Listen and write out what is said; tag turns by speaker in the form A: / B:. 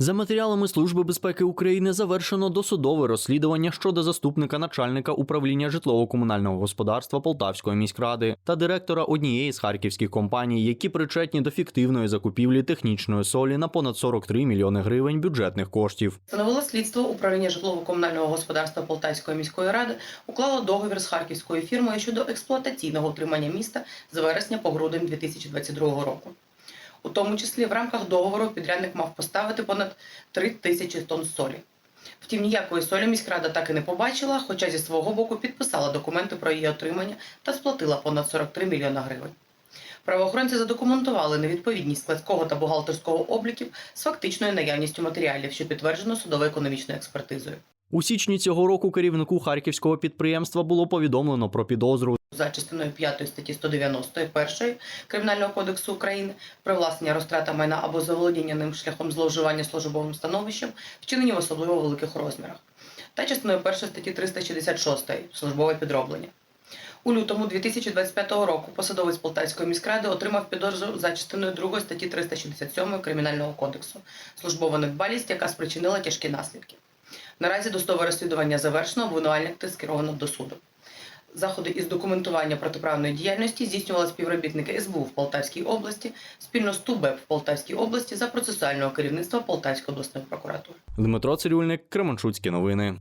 A: За матеріалами Служби безпеки України завершено досудове розслідування щодо заступника начальника управління житлово-комунального господарства Полтавської міськради та директора однієї з харківських компаній, які причетні до фіктивної закупівлі технічної солі на понад 43 мільйони гривень бюджетних коштів.
B: Встановило слідство управління житлово-комунального господарства Полтавської міської ради уклало договір з харківською фірмою щодо експлуатаційного утримання міста з вересня по грудень 2022 року. У тому числі в рамках договору підрядник мав поставити понад 3 тисячі тонн солі. Втім, ніякої солі міськрада так і не побачила, хоча зі свого боку підписала документи про її отримання та сплатила понад 43 мільйона гривень. Правоохоронці задокументували невідповідність складського та бухгалтерського обліків з фактичною наявністю матеріалів, що підтверджено судово-економічною експертизою.
A: У січні цього року керівнику харківського підприємства було повідомлено про підозру
B: за частиною 5 статті 191 Кримінального кодексу України привласнення розтрата майна або заволодіння ним шляхом зловживання службовим становищем, вчинені в особливо великих розмірах, та частиною 1 статті 366 службове підроблення. У лютому 2025 року посадовець Полтавської міськради отримав підозру за частиною 2 статті 367 Кримінального кодексу службова недбалість, яка спричинила тяжкі наслідки. Наразі досудове розслідування завершено, обвинувальник скеровано до суду. Заходи із документування протиправної діяльності здійснювали співробітники СБУ в Полтавській області спільно з ТУБЕП в Полтавській області за процесуального керівництва Полтавської обласної прокуратури.
A: Дмитро Цирюльник, Кременчуцькі новини.